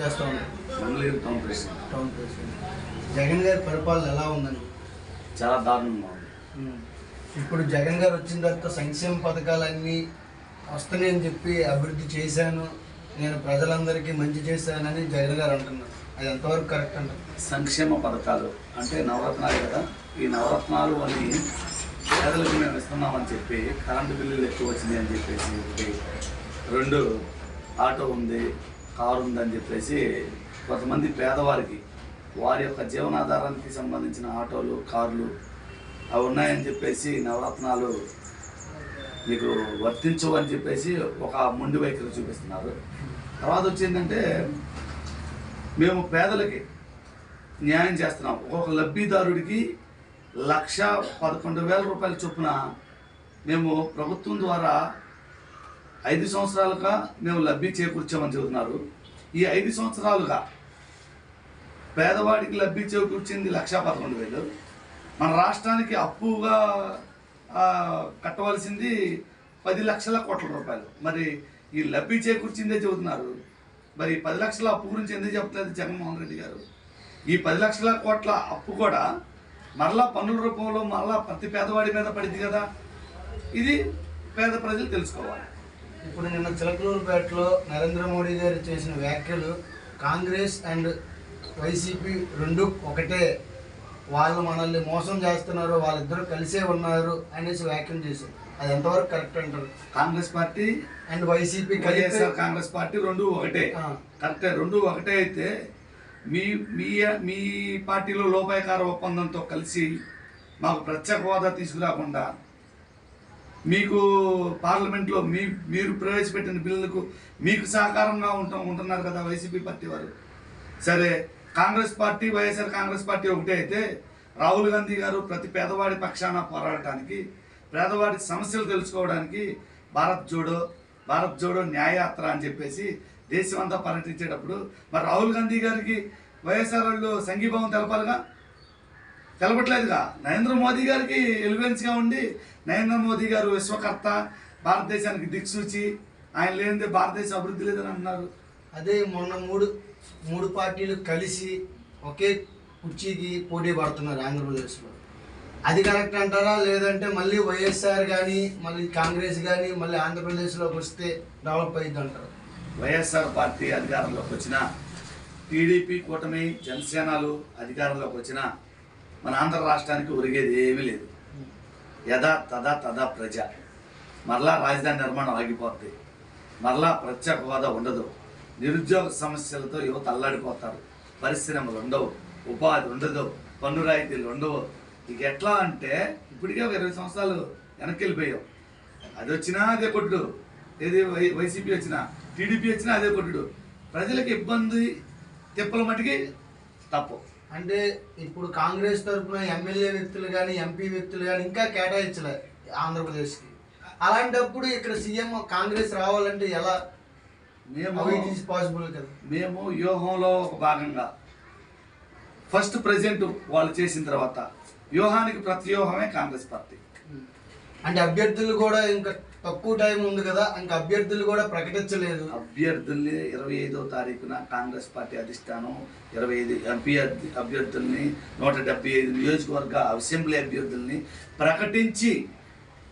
చేస్తూ Mangalagiri town president. Town president. Jagan గారి పరిపాలన ఎలా ఉందని చాలా దారుణంగా ఉంది. ఇప్పుడు జగన్ గారు వచ్చిన తర్వాత సంక్షేమ పథకాలన్నీ వస్తున్నాయని చెప్పి అభివృద్ధి చేశాను నేను ప్రజలందరికీ మంచి చేశానని జగన్ గారు అంటున్నారు. అది ఎంతవరకు కరెక్ట్ అంటారు? సంక్షేమ పథకాలు అంటే నవరత్నాలు కదా? ఈ నవరత్నాలు అని పేదలకు మేము ఇస్తున్నామని చెప్పి కరెంటు బిల్లులు ఎక్కువ వచ్చినాయి అని చెప్పేసి ఒకటి. రెండు ఆటో ఉంది కారు ఉందని చెప్పేసి కొంతమంది పేదవారికి వారి యొక్క జీవనాధారానికి సంబంధించిన ఆటోలు కార్లు అవి ఉన్నాయని చెప్పేసి నవరత్నాలు మీకు వర్తించవు అని చెప్పేసి ఒక ముండి వైఖరి చూపిస్తున్నారు. తర్వాత వచ్చిందంటే మేము పేదలకి న్యాయం చేస్తున్నాం. ఒక్కొక్క లబ్ధిదారుడికి లక్ష పదకొండు వేల రూపాయల చొప్పున మేము ప్రభుత్వం ద్వారా ఐదు సంవత్సరాలుగా మేము లబ్ధి చేకూర్చామని చెబుతున్నారు. ఈ ఐదు సంవత్సరాలుగా పేదవాడికి లబ్ధి చేకూర్చింది లక్ష పదకొండు వేలు. మన రాష్ట్రానికి అప్పుగా కట్టవలసింది పది లక్షల కోట్ల రూపాయలు. మరి ఈ లబ్ధి చేకూర్చిందే చెబుతున్నారు. మరి పది లక్షల అప్పు గురించి ఎందుకు చెప్తలేదు జగన్మోహన్ రెడ్డి గారు? ఈ పది లక్షల కోట్ల అప్పు కూడా మరలా పన్నుల రూపంలో మరలా ప్రతి పేదవాడి మీద పడింది కదా? ఇది పేద ప్రజలు తెలుసుకోవాలి. ఇప్పుడు నిన్న చిలకలూరుపేటలో నరేంద్ర మోడీ గారు చేసిన వ్యాఖ్యలు కాంగ్రెస్ అండ్ వైసీపీ రెండు ఒకటే. వాళ్ళు మనల్ని మోసం చేస్తున్నారు వాళ్ళిద్దరూ కలిసే ఉన్నారు అనేసి వ్యాఖ్యలు చేశారు. అది ఎంతవరకు కరెక్ట్ అంటారు? Congress party and YCP YSR Congress party రెండు ఒకటే. కరెక్టే రెండు ఒకటే అయితే మీ మీ మీ పార్టీలో లోపాయకార ఒప్పందంతో కలిసి మాకు ప్రత్యేక హోదా తీసుకురాకుండా మీకు పార్లమెంట్లో మీ మీరు ప్రవేశపెట్టిన బిల్లులకు మీకు సహకారంగా ఉంటా ఉంటున్నారు కదా వైసీపీ పార్టీ వారు. సరే కాంగ్రెస్ పార్టీ వైఎస్ఆర్ కాంగ్రెస్ పార్టీ ఒకటే అయితే రాహుల్ గాంధీ గారు ప్రతి పేదవాడి పక్షాన పోరాడటానికి పేదవాడి సమస్యలు తెలుసుకోవడానికి భారత్ జోడో భారత్ జోడో న్యాయయాత్ర అని చెప్పేసి దేశం అంతా పర్యటించేటప్పుడు మరి రాహుల్ గాంధీ గారికి వైఎస్ఆర్ వాళ్ళు సంఘీభావం తెలపాలిగా? తెలపట్లేదుగా. నరేంద్ర మోదీ గారికి ఎలివెన్స్గా ఉండి నరేంద్ర మోదీ గారు విశ్వకర్త భారతదేశానికి దిక్సూచి ఆయన లేనిదే భారతదేశం అభివృద్ధి లేదని అంటున్నారు. అదే మొన్న మూడు మూడు పార్టీలు కలిసి ఒకే కుర్చీకి పోటీ పడుతున్నారు ఆంధ్రప్రదేశ్లో. అది కరెక్ట్ అంటారా? లేదంటే మళ్ళీ వైఎస్ఆర్ కానీ మళ్ళీ కాంగ్రెస్ కానీ మళ్ళీ ఆంధ్రప్రదేశ్లోకి వస్తే డెవలప్ అయ్యింది అంటారు వైఎస్ఆర్ పార్టీ అధికారంలోకి వచ్చిన టీడీపీ కూటమి జనసేనలు అధికారంలోకి వచ్చిన మన ఆంధ్ర రాష్ట్రానికి ఒరిగేది ఏమీ లేదు. యథా తదా తదా ప్రజ. మరలా రాజధాని నిర్మాణం ఆగిపోద్ది. మరలా ప్రత్యేక హోదా ఉండదు. నిరుద్యోగ సమస్యలతో యువత అల్లాడిపోతారు. పరిశ్రమలు ఉండవు. ఉపాధి ఉండదు. పన్ను రాయితీలు ఉండవు. ఇక ఎట్లా అంటే ఇప్పటికే ఒక ఇరవై సంవత్సరాలు వెనక్కి వెళ్ళిపోయావు అది వచ్చినా అదే కొట్టుడు. ఏది వై వైసీపీ వచ్చినా టీడీపీ వచ్చినా అదే కొట్టుడు. ప్రజలకు ఇబ్బంది తిప్పల మటుకి తప్పు. అంటే ఇప్పుడు కాంగ్రెస్ తరఫున ఎమ్మెల్యే వ్యక్తులు కానీ ఎంపీ వ్యక్తులు కానీ ఇంకా కేటాయించలే ఆంధ్రప్రదేశ్కి. అలాంటప్పుడు ఇక్కడ సీఎం కాంగ్రెస్ రావాలంటే ఎలా? మేము పాసిబుల్ కదా? మేము వ్యూహంలో ఒక భాగంగా ఫస్ట్ ప్రెసిడెంట్ వాళ్ళు చేసిన తర్వాత వ్యూహానికి ప్రతివ్యూహమే కాంగ్రెస్ పార్టీ. అంటే అభ్యర్థులు కూడా ఇంకా తక్కువ టైం ఉంది కదా ఇంకా అభ్యర్థులు కూడా ప్రకటించలేదు. అభ్యర్థుల్ని ఇరవై ఐదో తారీఖున కాంగ్రెస్ పార్టీ అధిష్టానం ఇరవై ఐదు ఎంపీ అభ్య- అభ్యర్థుల్ని నూట డెబ్బై ఐదు నియోజకవర్గ అసెంబ్లీ అభ్యర్థుల్ని ప్రకటించి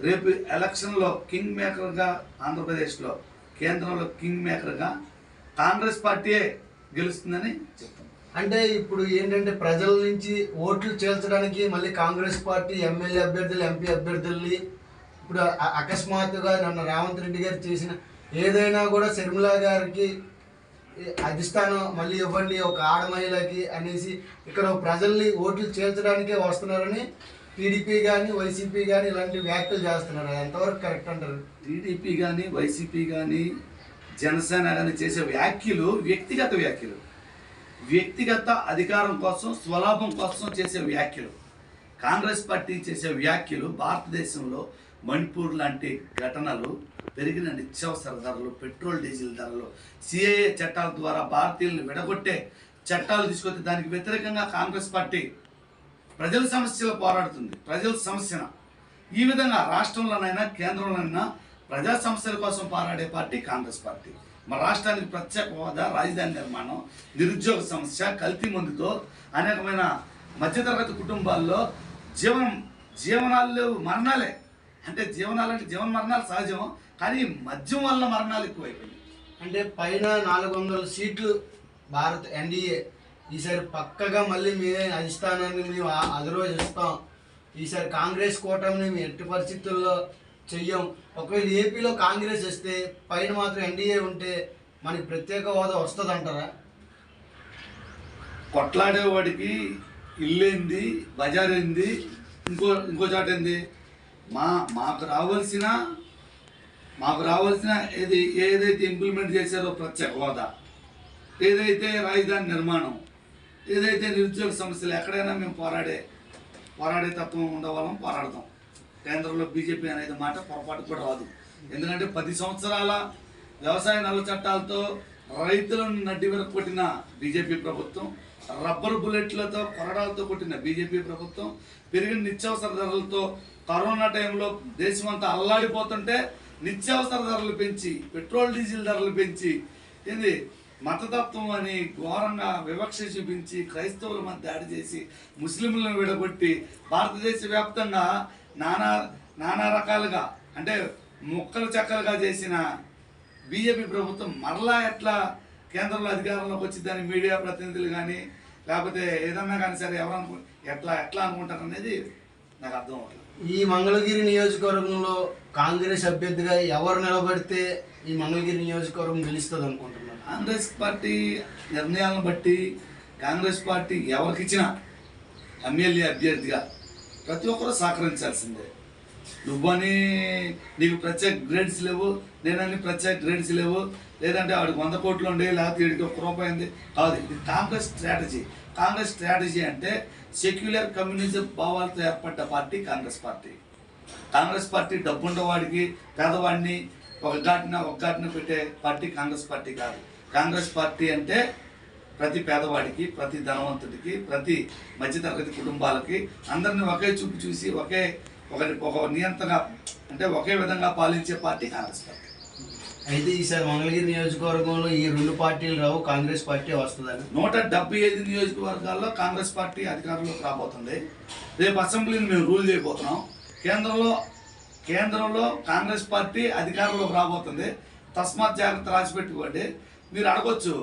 రేపు ఎలక్షన్లో కింగ్ మేకర్గా ఆంధ్రప్రదేశ్లో కేంద్రంలో కింగ్ మేకర్గా కాంగ్రెస్ పార్టీయే గెలుస్తుందని చెప్తాం. అంటే ఇప్పుడు ఏంటంటే ప్రజల నుంచి ఓట్లు చేల్చడానికి మళ్ళీ కాంగ్రెస్ పార్టీ ఎమ్మెల్యే అభ్యర్థులు ఎంపీ అభ్యర్థుల్ని ఇప్పుడు అకస్మాత్తుగా నన్న రేవంత్ రెడ్డి గారు చేసిన ఏదైనా కూడా శర్మిల గారికి అధిష్టానం మళ్ళీ ఇవ్వండి ఒక ఆడ మహిళకి అనేసి ఇక్కడ ప్రజల్ని ఓట్లు చేర్చడానికే వస్తున్నారని టీడీపీ కానీ వైసీపీ కానీ ఇలాంటి వ్యాఖ్యలు చేస్తున్నారు. ఎంతవరకు కరెక్ట్ అంటారు? టీడీపీ కానీ వైసీపీ కానీ జనసేన కానీ చేసే వ్యాఖ్యలు వ్యక్తిగత వ్యాఖ్యలు. వ్యక్తిగత అధికారం కోసం స్వలాభం కోసం చేసే వ్యాఖ్యలు. కాంగ్రెస్ పార్టీ చేసే వ్యాఖ్యలు భారతదేశంలో మణిపూర్ లాంటి ఘటనలు పెరిగిన నిత్యావసర ధరలు పెట్రోల్ డీజిల్ ధరలు సిఏఏ చట్టాల ద్వారా భారతీయులను విడగొట్టే చట్టాలు తీసుకొస్తే దానికి వ్యతిరేకంగా కాంగ్రెస్ పార్టీ ప్రజల సమస్యలు పోరాడుతుంది. ప్రజల సమస్యన. ఈ విధంగా రాష్ట్రంలోనైనా కేంద్రంలోనైనా ప్రజా సమస్యల కోసం పోరాడే పార్టీ కాంగ్రెస్ పార్టీ. మన రాష్ట్రానికి ప్రత్యేక హోదా రాజధాని నిర్మాణం నిరుద్యోగ సమస్య కల్తీ మందుతో అనేకమైన మధ్యతరగతి కుటుంబాల్లో జీవనం జీవనాలు మరణాలే. అంటే జీవనాలు అంటే జీవన మరణాలు సహజం కానీ మద్యం వల్ల మరణాలు ఎక్కువైపోయాయి అంటే పైన నాలుగు వందల సీట్లు భారత్ ఎన్డీఏ. ఈసారి పక్కగా మళ్ళీ మేమే అధిష్టానాన్ని మేము ఆ- అధిరోహిస్తాం ఈసారి కాంగ్రెస్ కూటమిని మేము ఎట్టి పరిస్థితుల్లో చెయ్యం. ఒకవేళ ఏపీలో కాంగ్రెస్ వస్తే పైన మాత్రం ఎన్డీఏ ఉంటే మనకి ప్రత్యేక హోదా వస్తుంది అంటారా కొట్లాడేవాడికి ఇల్లేంది బజార్ ఏంది ఇంకో ఇంకో చోట ఏంది మా మాకు రావాల్సిన మాకు రావాల్సిన ఏది ఏదైతే ఇంప్లిమెంట్ చేశారో ప్రత్యేక హోదా ఏదైతే రాజధాని నిర్మాణం ఏదైతే నిరుద్యోగ సమస్యలు ఎక్కడైనా మేము పోరాడే పోరాడే తత్వం ఉండవాళ్ళం పోరాడతాం. కేంద్రంలో బీజేపీ అనేది మాట పొరపాటు కూడా రాదు. ఎందుకంటే పది సంవత్సరాల వ్యవసాయ నల్ల చట్టాలతో రైతులను నడ్డి కొట్టిన బీజేపీ ప్రభుత్వం రబ్బర్ బుల్లెట్లతో కొరడాలతో కొట్టిన బీజేపీ ప్రభుత్వం పెరిగిన నిత్యావసర ధరలతో కరోనా టైంలో దేశమంతా అల్లాడిపోతుంటే నిత్యావసర ధరలు పెంచి పెట్రోల్ డీజిల్ ధరలు పెంచి ఇది మతతత్వం అని ఘోరంగా వివక్ష చూపించి క్రైస్తవుల మధ్య దాడి చేసి ముస్లింలను విడగొట్టి భారతదేశ వ్యాప్తంగా నానా నానా రకాలుగా అంటే ముక్కలు చెక్కలుగా చేసిన బీజేపీ ప్రభుత్వం మరలా ఎట్లా కేంద్రంలో అధికారంలోకి వచ్చి దాని మీడియా ప్రతినిధులు కానీ లేకపోతే ఏదన్నా కానీ సరే ఎవరు ఎట్లా ఎట్లా అనుకుంటారు అనేది నాకు అర్థం అవ్వట్లేదు. ఈ మంగళగిరి నియోజకవర్గంలో కాంగ్రెస్ అభ్యర్థిగా ఎవరు నిలబడితే ఈ మంగళగిరి నియోజకవర్గం గెలుస్తుంది అనుకుంటున్నారు? కాంగ్రెస్ పార్టీ నిర్ణయాలను బట్టి కాంగ్రెస్ పార్టీ ఎవరికిచ్చినా ఎమ్మెల్యే అభ్యర్థిగా ప్రతి ఒక్కరూ సహకరించాల్సిందే. నువ్వని నీకు ప్రత్యేక గ్రేడ్స్ లేవు నేనని ప్రత్యేక గ్రేడ్స్ లేవు. లేదంటే ఆడికి వంద కోట్లు ఉండే లేకపోతే వీడికి ఒక్క రూపాయి ఉంది. కాదు ఇది కాంగ్రెస్ స్ట్రాటజీ కాంగ్రెస్ స్ట్రాటజీ అంటే సెక్యులర్ కమ్యూనిజం భావాలతో ఏర్పడ్డ party Congress party. Congress party డబ్బుండవాడికి పేదవాడిని ఒక ఘాటిన ఒక ఘాటిన పెట్టే పార్టీ కాంగ్రెస్ పార్టీ కాదు. కాంగ్రెస్ పార్టీ అంటే ప్రతి పేదవాడికి ప్రతి ధనవంతుడికి ప్రతి మధ్యతరగతి కుటుంబాలకి అందరిని ఒకే చూపు చూసి ఒకే ఒకటి ఒక నియంత్రణ అంటే ఒకే విధంగా పాలించే పార్టీ కాంగ్రెస్ పార్టీ. అయితే ఈసారి మంగళగిరి నియోజకవర్గంలో ఈ రెండు పార్టీలు రావు కాంగ్రెస్ పార్టీ వస్తుందని. నూట డెబ్బై ఐదు నియోజకవర్గాల్లో కాంగ్రెస్ పార్టీ అధికారంలోకి రాబోతుంది. రేపు అసెంబ్లీని మేము రూల్ చేయబోతున్నాం. కేంద్రంలో కేంద్రంలో కాంగ్రెస్ పార్టీ అధికారంలోకి రాబోతుంది. తస్మాత్ జాగ్రత్త రాసి పెట్టుకోండి మీరు అడగొచ్చు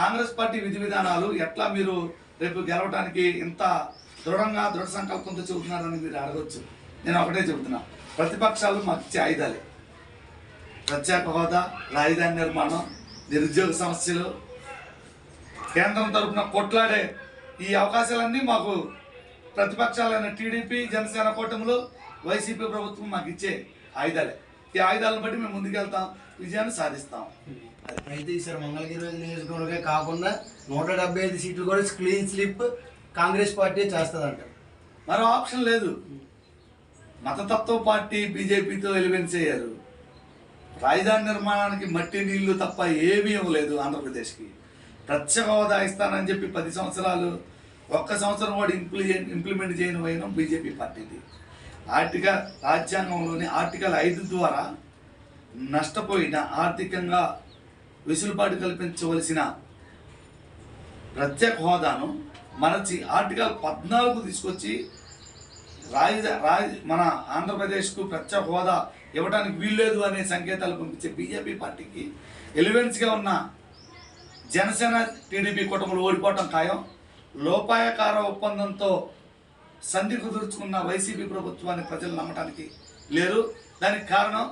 కాంగ్రెస్ పార్టీ విధి విధానాలు ఎట్లా మీరు రేపు గెలవడానికి ఇంత దృఢంగా దృఢ సంకల్పంతో చెబుతున్నారని మీరు అడగొచ్చు. నేను ఒకటే చెబుతున్నా. ప్రతిపక్షాలు మాకు ఇచ్చే ఆయుధాలే. ప్రత్యేక హోదా రాజధాని నిర్మాణం నిరుద్యోగ సమస్యలు. కేంద్రం తరపున కొట్లాడే ఈ అవకాశాలన్నీ మాకు ప్రతిపక్షాలైన టీడీపీ జనసేన కూటములు వైసీపీ ప్రభుత్వం మాకు ఇచ్చే ఆయుధాలే. ఈ ఆయుధాలను బట్టి మేము ముందుకెళ్తాం విజయాన్ని సాధిస్తాం. అయితే ఈసారి మంగళగిరి నియోజకవర్గమే కాకుండా నూట డెబ్బై ఐదు సీట్లు కూడా క్లీన్ స్లిప్ కాంగ్రెస్ పార్టీ చేస్తుందంట. మరో ఆప్షన్ లేదు. మతతత్వ పార్టీ బీజేపీతో ఎలివెన్స్ అయ్యారు రాజధాని నిర్మాణానికి మట్టి నీళ్ళు తప్ప ఏమీ ఇవ్వలేదు ఆంధ్రప్రదేశ్కి. ప్రత్యేక హోదా ఇస్తానని చెప్పి పది సంవత్సరాలు ఒక్క సంవత్సరం వాడు ఇంప్లిమెంట్ ఇంప్లిమెంట్ చేయని పోయినాం బీజేపీ పార్టీది. ఆర్టికల్ రాజ్యాంగంలోని ఆర్టికల్ ఐదు ద్వారా నష్టపోయిన ఆర్థికంగా వెసులుబాటు కల్పించవలసిన ప్రత్యేక హోదాను మరచి ఆర్టికల్ పద్నాలుగు తీసుకొచ్చి రాజ రాజ మన ఆంధ్రప్రదేశ్కు ప్రత్యేక హోదా ఇవ్వడానికి వీల్లేదు అనే సంకేతాలు పంపించే బీజేపీ పార్టీకి ఎలివెన్స్గా ఉన్న జనసేన టీడీపీ కుటుంబంలో ఓడిపోవటం ఖాయం. లోపాయకార ఒప్పందంతో సంధి కుదుర్చుకున్న వైసీపీ ప్రభుత్వాన్ని ప్రజలు నమ్మటానికి లేరు. దానికి కారణం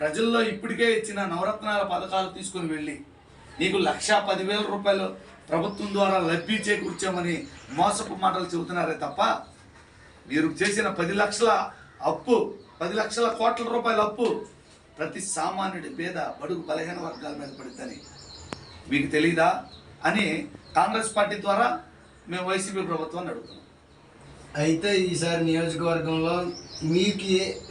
ప్రజల్లో ఇప్పటికే ఇచ్చిన నవరత్నాల పథకాలు తీసుకుని వెళ్ళి నీకు లక్షా పదివేల రూపాయలు ప్రభుత్వం ద్వారా లబ్ధి చేకూర్చామని మోసపు మాటలు చెబుతున్నారే తప్ప మీరు చేసిన పది లక్షల అప్పు పది లక్షల కోట్ల రూపాయల అప్పు ప్రతి సామాన్యుడి పేద బడుగు బలహీన వర్గాల మీద పడుతుంది మీకు తెలీదా? అని కాంగ్రెస్ పార్టీ ద్వారా మేము వైసీపీ ప్రభుత్వాన్ని అడుగుతున్నాం. అయితే ఈసారి నియోజకవర్గంలో మీకు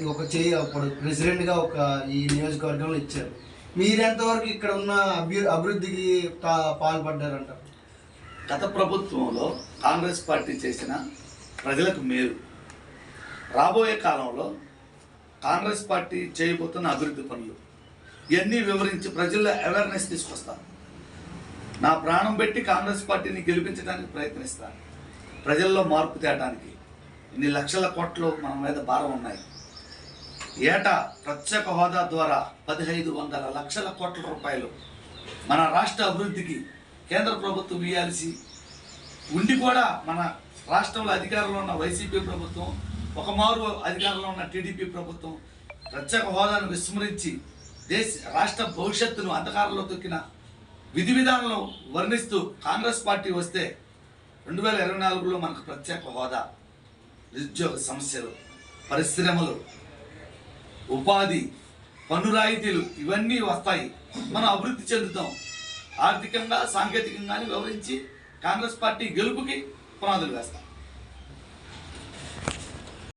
ఒక చేయి అప్పుడు ప్రెసిడెంట్గా ఒక ఈ నియోజకవర్గంలో ఇచ్చారు. మీరెంతవరకు ఇక్కడ ఉన్న అభ్యు అభివృద్ధికి పాల్పడ్డారంట? గత ప్రభుత్వంలో కాంగ్రెస్ పార్టీ చేసిన ప్రజలకు మేలు. రాబోయే కాలంలో కాంగ్రెస్ పార్టీ చేయబోతున్న అభివృద్ధి పనులు. ఇవన్నీ వివరించి ప్రజల్లో అవేర్నెస్ తీసుకొస్తాను. నా ప్రాణం పెట్టి కాంగ్రెస్ పార్టీని గెలిపించడానికి ప్రయత్నిస్తాను. ప్రజల్లో మార్పు తేయడానికి ఇన్ని లక్షల కోట్లు మన మీద భారం ఉన్నాయి. ఏటా ప్రత్యేక హోదా ద్వారా పదిహైదు వందల లక్షల కోట్ల రూపాయలు మన రాష్ట్ర అభివృద్ధికి కేంద్ర ప్రభుత్వం ఇవ్వాల్సి ఉండి కూడా మన రాష్ట్రంలో అధికారంలో ఉన్న వైసీపీ ప్రభుత్వం ఒక మారు అధికారంలో ఉన్న టీడీపీ ప్రభుత్వం ప్రత్యేక హోదాను విస్మరించి దేశ రాష్ట్ర భవిష్యత్తును అంధకారంలో తొక్కిన విధి విధానాలను వర్ణిస్తూ కాంగ్రెస్ పార్టీ వస్తే రెండు వేల ఇరవై నాలుగులో మనకు ప్రత్యేక హోదా. నిరుద్యోగ సమస్యలు పరిశ్రమలు ఉపాధి పన్ను రాయితీలు ఇవన్నీ వస్తాయి. మనం అభివృద్ధి చెందుతాం. ఆర్థికంగా సాంకేతికంగా వివరించి కాంగ్రెస్ పార్టీ గెలుపుకి పునాదులు వేస్తాం.